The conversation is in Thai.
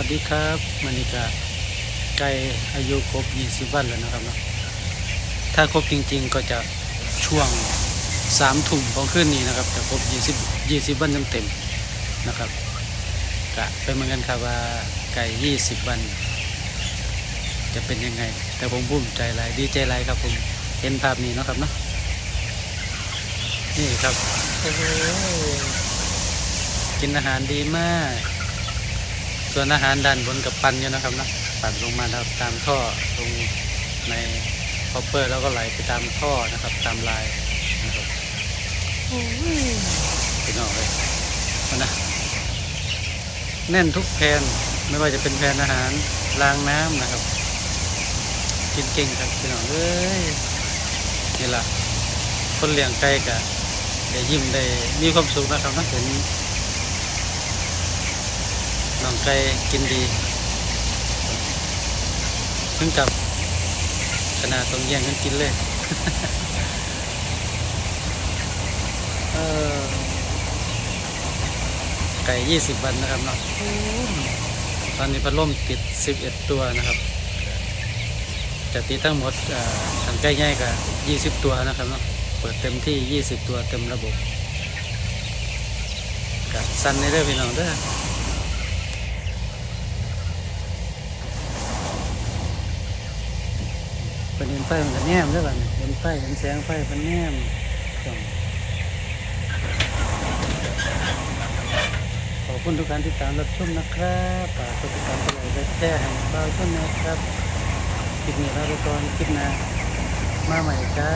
วัสดีครับมันนี่ก็ใกล้อายุครบ 20 วันแล้วนะครับเนาะถ้าครบจริงๆก็จะช่วง3ทุ่มของคืนนี้นะครับจะครบ 20 20 วันเต็มๆนะครับกะเป็นเหมือนกันครับว่าไก่ 20 วัน จะเป็นยังไง แต่ผมภูมิใจหลายดีใจหลายครับผมเห็นภาพนี้เนาะครับเนาะนี่ครับโอ้โหกินอาหารดีมาก ส่วนอาหารด้านบนกับปั่นอยู่นะครับนะปั่นลงมาครับตามท่อลงในคอปเปอร์แล้วก็ไหลไปตามท่อนะครับ ตามลายนะครับพี่น้องเลยมันะแน่นทุกแผนไม่ว่าจะเป็นแผนอาหารรางน้ำนะครับ กินเก่งครับพี่น้องเอ้ยนี่แหละคนเลี้ยงไก่กะได้ยิ้มได้มีความสุขนะครับนะเห็น น้องไก่กินดีถึงกับขนาดต้องแย่งกันกินเลยเออไก่ยี่สิบวันนะครับเนาะตอนนี้พัดลมติดสิบเอ็ดตัวนะครับจะติดทั้งหมดเอ่อทางใกล้ง่ายกับยี่สิบตัวนะครับเนาะเปิดเต็มที่ยี่สิบตัวเต็มระบบกับสั้นในเด้อพี่น้องเด้อ เป็นเห็นไฟมันก็แนมด้วยกันเห็นไฟเห็นแสงไฟมันแนมส่องขอบคุณทุกการที่ตามรับชมนะครับฝากกดติดตามกดไลค์กดแชร์ให้เบาชมนะครับคลิปนี้ลาไปก่อนคลิปหน้ามาใหม่จ้า